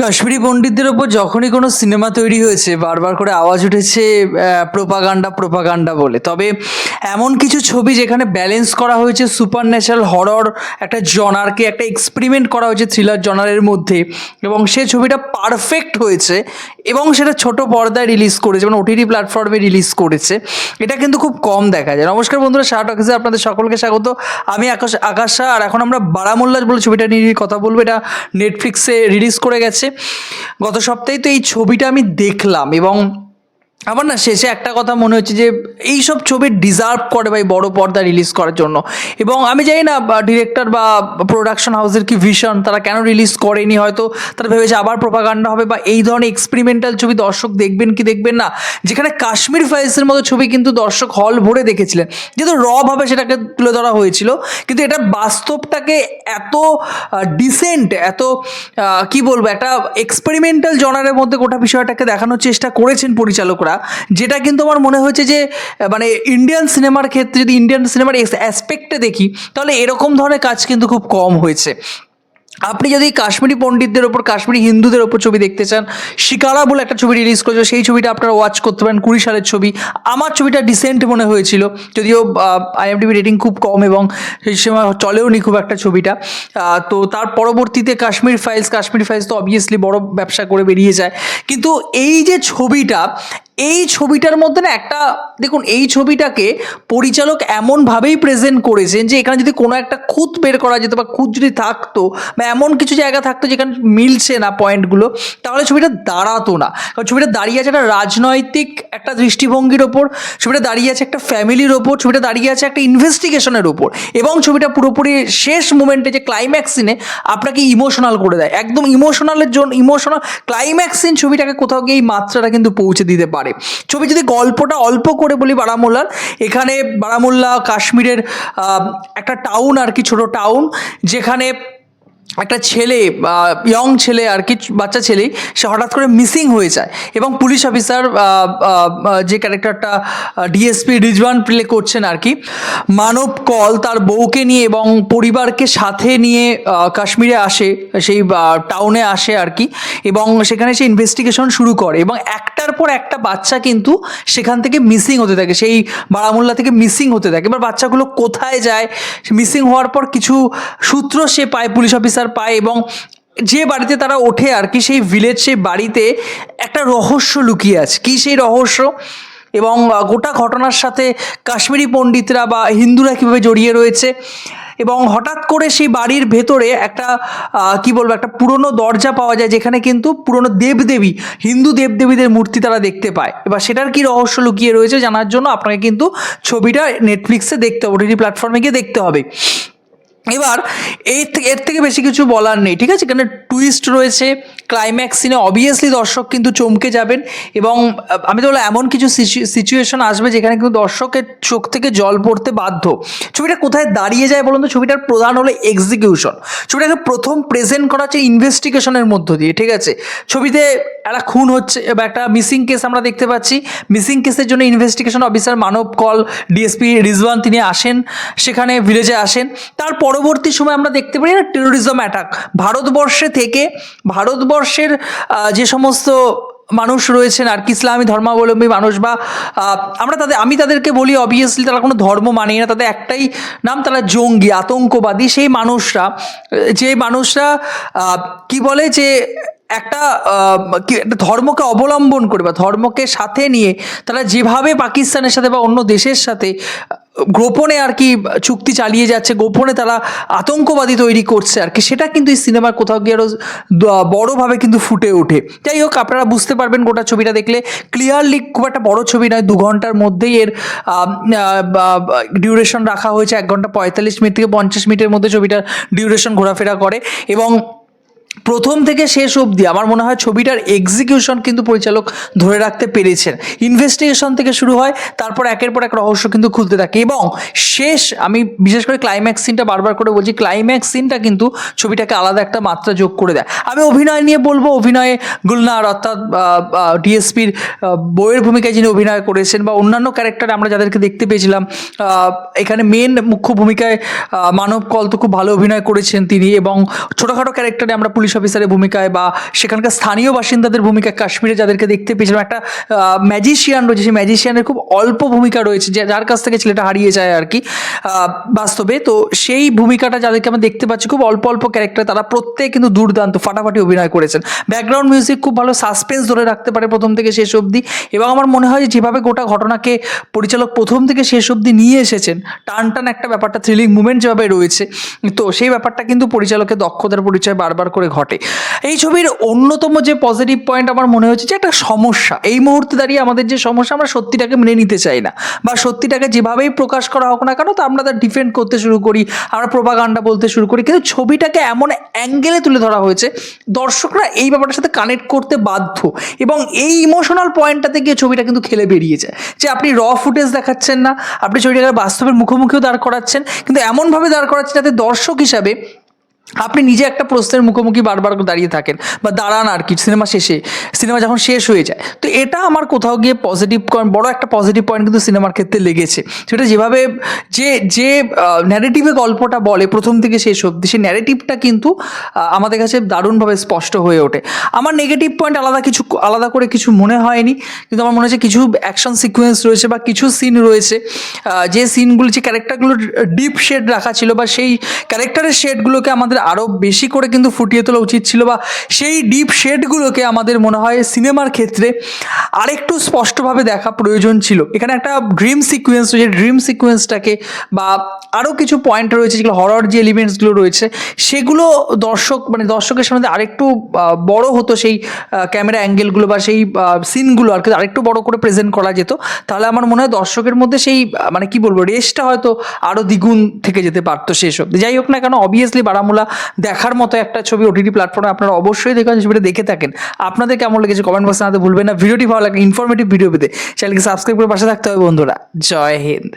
কাশ্মীরি পণ্ডিতদের ওপর যখনই কোনো সিনেমা তৈরি হয়েছে, বারবার করে আওয়াজ উঠেছে প্রোপাগান্ডা প্রোপাগান্ডা বলে। তবে এমন কিছু ছবি যেখানে ব্যালেন্স করা হয়েছে সুপার ন্যাচারাল হরর একটা জনারকে একটা এক্সপেরিমেন্ট করা হয়েছে থ্রিলার জনারের মধ্যে এবং সে ছবিটা পারফেক্ট হয়েছে। এবং সেটা ছোট পর্দায় রিলিজ করেছে মানে ওটিটি প্ল্যাটফর্মে রিলিজ করেছে। এটা কিন্তু খুব কম দেখা যায়। নমস্কার বন্ধুরা শাহ টকিসে আপনাদের সকলকে স্বাগত। আমি আকাশ, আকাশা, আর এখন আমরা বারামোল্লাজ বলে ছবিটা নিয়ে কথা বলব। এটা নেটফ্লিক্সে রিলিজ করে গেছে। গত সপ্তাহে তো এই ছবিটা আমি দেখলাম এবং আমার না শেষে একটা কথা মনে হচ্ছে যে এই সব ছবি ডিজার্ভ করে ভাই বড় পর্দা রিলিজ করার জন্য। এবং আমি জানি না ডিরেক্টর বা প্রোডাকশন হাউসের কি ভিশন তারা কেন রিলিজ করেনি হয়তো, তারা ভেবেছে আবার প্রোপাগান্ডা হবে বা এই ধরনের এক্সপেরিমেন্টাল ছবি দর্শক দেখবেন কি দেখবেন না? যেখানে কাশ্মীর ফাইলসের মতো ছবি কিন্তু দর্শক হল ভরে দেখেছিলেন। যেহেতু রভাবে সেটাকে তুলে ধরা হয়েছিল, কিন্তু এটা বাস্তবটাকে এত ডিসেন্ট এত কি বলব, একটা এক্সপেরিমেন্টাল জনারের মধ্যে গোটা বিষয়টাকে দেখানোর চেষ্টা করেছেন পরিচালকরা। যেটা কিন্তু আমার মনে হয়েছে যে মানে ইন্ডিয়ান সিনেমার ক্ষেত্রে যদি ইন্ডিয়ান সিনেমার অ্যাসপেক্টে দেখি, তাহলে এরকম ধরনের কাজ কিন্তু খুব কম হয়েছে। আপনি যদি কাশ্মীরি পণ্ডিতদের ওপর, কাশ্মীরি হিন্দুদের ওপর ছবি দেখতে চান, শিকারা বলে একটা ছবি রিলিজ করেছিল, সেই ছবিটা আপনারা ওয়াচ করতে পারেন, কুড়ি সালের ছবি। আমার ছবিটা ডিসেন্ট মনে হয়েছিল, যদিও আইএমডিবি রেটিং খুব কম এবং সেই সময় চলেও নি খুব একটা ছবিটা। তো তার পরবর্তীতে কাশ্মীর ফাইলস কাশ্মীর ফাইলস তো অবভিয়াসলি বড় ব্যবসা করে বেরিয়ে যায়। কিন্তু এই যে ছবিটা এই ছবিটার মধ্যে না একটা, দেখুন, এই ছবিটাকে পরিচালক এমনভাবেই প্রেজেন্ট করেছেন যে এখানে যদি কোনো একটা খুঁত বের করা যেত বা খুঁত যদি থাকতো বা এমন কিছু জায়গা থাকতো যেখানে মিলছে না পয়েন্টগুলো, তাহলে ছবিটা দাঁড়াতো না। কারণ ছবিটা দাঁড়িয়ে আছে একটা রাজনৈতিক একটা দৃষ্টিভঙ্গির ওপর, ছবিটা দাঁড়িয়ে আছে একটা ফ্যামিলির ওপর, ছবিটা দাঁড়িয়ে আছে একটা ইনভেস্টিগেশনের ওপর এবং ছবিটা পুরোপুরি শেষ মোমেন্টে যে ক্লাইম্যাক্স সিনে আপনাকে ইমোশনাল করে দেয়। একদম ইমোশনালের জন্য ইমোশনাল ক্লাইম্যাক্স সিন ছবিটাকে কোথাও গিয়ে এই মাত্রাটা কিন্তু পৌঁছে দিতে পারে। ছবি যদি গল্পটা অল্প করে বলি বারামুল্লার, এখানে বারামুল্লা কাশ্মীরের একটা টাউন আর কি, ছোট টাউন যেখানে একটা ছেলে ইয়ং ছেলে আর কি, বাচ্চা ছেলেই সে হঠাৎ করে মিসিং হয়ে যায় এবং পুলিশ অফিসার যে ক্যারেক্টারটা ডিএসপি রিজওয়ান প্লে করছেন আর কি, মানব কল তার বউকে নিয়ে এবং পরিবারকে সাথে নিয়ে কাশ্মীরে আসে, সেই টাউনে আসে আর কি এবং সেখানে সে ইনভেস্টিগেশন শুরু করে এবং একটার পর একটা বাচ্চা কিন্তু সেখান থেকে মিসিং হতে থাকে, সেই বারামুল্লা থেকে মিসিং হতে থাকে। এবার বাচ্চাগুলো কোথায় যায়? মিসিং হওয়ার পর কিছু সূত্র সে পায় পুলিশ অফিসার পায় এবং যে বাড়িতে তারা ওঠে আর কি, সেই ভিলেজ সেই বাড়িতে একটা রহস্য লুকিয়ে আছে। কি সেই রহস্য? এবং গোটা ঘটনার সাথে কাশ্মীরি পণ্ডিতরা বা হিন্দুরা কীভাবে জড়িয়ে রয়েছে? এবং হঠাৎ করে সেই বাড়ির ভেতরে একটা কি বলব, একটা পুরনো দরজা পাওয়া যায়, যেখানে কিন্তু পুরনো দেবদেবী, হিন্দু দেবদেবীদের মূর্তি তারা দেখতে পায়। এবার সেটার কি রহস্য লুকিয়ে রয়েছে জানার জন্য আপনাকে কিন্তু ছবিটা নেটফ্লিক্সে দেখতে হবে, ওটিটি প্ল্যাটফর্মে গিয়ে দেখতে হবে। এবার থেকে এর থেকে বেশি কিছু বলার নেই, ঠিক আছে? এখানে টুইস্ট রয়েছে ক্লাইম্যাক্স সিনে অবভিয়াসলি দর্শক কিন্তু চমকে যাবেন এবং আমি তো বললাম এমন কিছু সিচুয়েশন আসবে যেখানে কিন্তু দর্শকের চোখ থেকে জল পড়তে বাধ্য। ছবিটা কোথায় দাঁড়িয়ে যায় বলুন তো? ছবিটার প্রধান হলো এক্সিকিউশন ছবিটাকে প্রথম প্রেজেন্ট করা হচ্ছে ইনভেস্টিগেশনের মধ্য দিয়ে, ঠিক আছে? ছবিতে একটা খুন হচ্ছে বা একটা মিসিং কেস আমরা দেখতে পাচ্ছি। মিসিং কেসের জন্য ইনভেস্টিগেশন অফিসার মানব কল ডিএসপি রিজওয়ান তিনি আসেন, সেখানে ভিলেজে আসেন। তার পরবর্তী সময় আমরা দেখতে পারি না টেরোরিজম অ্যাটাক ভারতবর্ষে থেকে, ভারতবর্ষের যে সমস্ত মানুষ রয়েছেন আর কি ইসলামী ধর্মাবলম্বী মানুষ বা আমরা তাদের, আমি তাদেরকে বলি অবভিয়াসলি তারা কোনো ধর্ম মানে না, তাদের একটাই নাম তারা জঙ্গি, আতঙ্কবাদী। সেই মানুষরা, যে মানুষরা কি বলে যে একটা একটা ধর্মকে অবলম্বন করে বা ধর্মকে সাথে নিয়ে তারা যেভাবে পাকিস্তানের সাথে বা অন্য দেশের সাথে গোপনে আর কি চুক্তি চালিয়ে যাচ্ছে, গোপনে তারা আতঙ্কবাদী তৈরি করছে আর কি। সেটা কিন্তু এই সিনেমার কোথাও গিয়ে আরও বড়োভাবে কিন্তু ফুটে ওঠে। যাই হোক, আপনারা বুঝতে পারবেন গোটা ছবিটা দেখলে। ক্লিয়ারলি খুব একটা বড় ছবি নয়, দু ঘণ্টার মধ্যেই এর ডিউরেশন রাখা হয়েছে। এক ঘণ্টা পঁয়তাল্লিশ মিনিট থেকে পঞ্চাশ মিনিটের মধ্যে ছবিটার ডিউরেশন ঘোরাফেরা করে এবং প্রথম থেকে শেষ অবধি আমার মনে হয় ছবিটার এক্সিকিউশন কিন্তু পরিচালক ধরে রাখতে পেরেছেন। ইনভেস্টিগেশন থেকে শুরু হয়, তারপর একের পর এক রহস্য কিন্তু খুলতে থাকে এবং শেষ আমি বিশেষ করে ক্লাইম্যাক্স সিনটা বারবার করে বলছি ক্লাইম্যাক্স সিনটা কিন্তু ছবিটাকে আলাদা একটা মাত্রা যোগ করে দেয়। আমি অভিনয় নিয়ে বলব, অভিনয়ে গুলনার অর্থাৎ ডিএসপির বইয়ের ভূমিকায় যিনি অভিনয় করেছেন বা অন্যান্য ক্যারেক্টার আমরা যাদেরকে দেখতে পেয়েছিলাম এখানে মেন মুখ্য ভূমিকায় মানব কল তো খুব ভালো অভিনয় করেছেন তিনি এবং ছোটোখাটো ক্যারেক্টারে আমরা পুলিশ পুলিশ অফিসারের ভূমিকায় বা সেখানকার স্থানীয় বাসিন্দাদের ভূমিকায় কাশ্মীরে যাদেরকে দেখতে পেয়েছিলাম, একটা ম্যাজিশিয়ান রয়েছে। সেই ম্যাজিশিয়ানের খুব অল্প ভূমিকা রয়েছে যার কাছ থেকে ছেলেটা হারিয়ে যায় আর কি বাস্তবে। তো সেই ভূমিকাটা যাদেরকে আমরা দেখতে পাচ্ছি, খুব অল্প অল্প ক্যারেক্টার তারা প্রত্যেক কিন্তু দুর্দান্ত, ফাটাফাটি অভিনয় করেছেন। ব্যাকগ্রাউন্ড মিউজিক খুব ভালো সাসপেন্স ধরে রাখতে পারে প্রথম থেকে শেষ অবধি। এবং আমার মনে হয় যেভাবে গোটা ঘটনাকে পরিচালক প্রথম থেকে শেষ অবধি নিয়ে এসেছেন, টান টান একটা ব্যাপারটা থ্রিলিং মুভমেন্ট যেভাবে রয়েছে, তো সেই ব্যাপারটা কিন্তু পরিচালকের দক্ষতার পরিচয় বারবার করে ঘটে। এই ছবির অন্যতম যে পজিটিভ পয়েন্ট আমার মনে হচ্ছে যে একটা সমস্যা। এই মুহূর্তে দাঁড়িয়ে আমাদের যে সমস্যা, আমরা সত্যিটাকে মেনে নিতে চাই না। বা সত্যিটাকে যেভাবেই প্রকাশ করা হোক না কেন, তা আমরা তার ডিফেন্ড করতে শুরু করি আমরা প্রোপাগান্ডা বলতে শুরু করি। কিন্তু ছবিটাকে এমন অ্যাঙ্গেলে তুলে ধরা হয়েছে, দর্শকরা এই ব্যাপারটার সাথে কানেক্ট করতে বাধ্য। এবং এই ইমোশনাল পয়েন্টটাতে গিয়ে ছবিটা কিন্তু খেলে বেরিয়ে যায় যে আপনি র ফুটেজ দেখাচ্ছেন না, আপনি ছবিটাকে বাস্তবের মুখোমুখিও দাঁড় করাচ্ছেন, কিন্তু এমনভাবে দাঁড় করাচ্ছেন যাতে দর্শক হিসাবে আপনি নিজে একটা প্রশ্নের মুখোমুখি বারবার দাঁড়িয়ে থাকেন বা দাঁড়ান আর কি, সিনেমা শেষে, সিনেমা যখন শেষ হয়ে যায়। তো এটা আমার কোথাও গিয়ে পজিটিভ পয়েন্ট বড় একটা পজিটিভ পয়েন্ট কিন্তু সিনেমার ক্ষেত্রে লেগেছে। সেটা যেভাবে যে যে ন্যারেটিভে গল্পটা বলে, প্রথম থেকে শেষ অবধি, সেই ন্যারেটিভটা কিন্তু আমাদের কাছে দারুণভাবে স্পষ্ট হয়ে ওঠে। আমার নেগেটিভ পয়েন্ট আলাদা কিছু, আলাদা করে কিছু মনে হয়নি, কিন্তু আমার মনে হচ্ছে কিছু অ্যাকশন সিকোয়েন্স রয়েছে বা কিছু সিন রয়েছে যে সিনগুলো যে ক্যারেক্টারগুলোর ডিপ শেড রাখা ছিল বা সেই ক্যারেক্টারের শেডগুলোকে আমাদের আরও বেশি করে কিন্তু ফুটিয়ে তোলা উচিত ছিল বা সেই ডিপ শেডগুলোকে আমাদের মনে হয় সিনেমার ক্ষেত্রে আরেকটু স্পষ্টভাবে দেখা প্রয়োজন ছিল। এখানে একটা ড্রিম সিকোয়েন্স রয়েছে। ড্রিম সিকোয়েন্সটাকে বা আরও কিছু পয়েন্ট রয়েছে যেগুলো হরর যে এলিমেন্টসগুলো রয়েছে, সেগুলো দর্শক মানে দর্শকের সামনে আরেকটু বড় হতো সেই ক্যামেরা অ্যাঙ্গেলগুলো বা সেই সিনগুলো আর কি। আরেকটু বড় করে প্রেজেন্ট করা যেত। তাহলে আমার মনে হয় দর্শকের মধ্যে সেই মানে কি বলব রেসটা হয়তো আরও দ্বিগুণ থেকে যেতে পারতো শেষ যাই হোক না কেন অবভিয়াসলি বারামুলা দেখার মতো একটা ছবি ওটিটি প্ল্যাটফর্মে আপনারা অবশ্যই দেখবেন ছবিটা দেখে থাকেন। আপনাদের কেমন লেগেছে কমেন্ট বক্সে জানাতে ভুলবেন না। ভিডিওটি ভালো লাগে ইনফরমেটিভ ভিডিও পেতে চ্যানেলকে সাবস্ক্রাইব করে পাশে থাকতে হবে বন্ধুরা। জয় হিন্দ।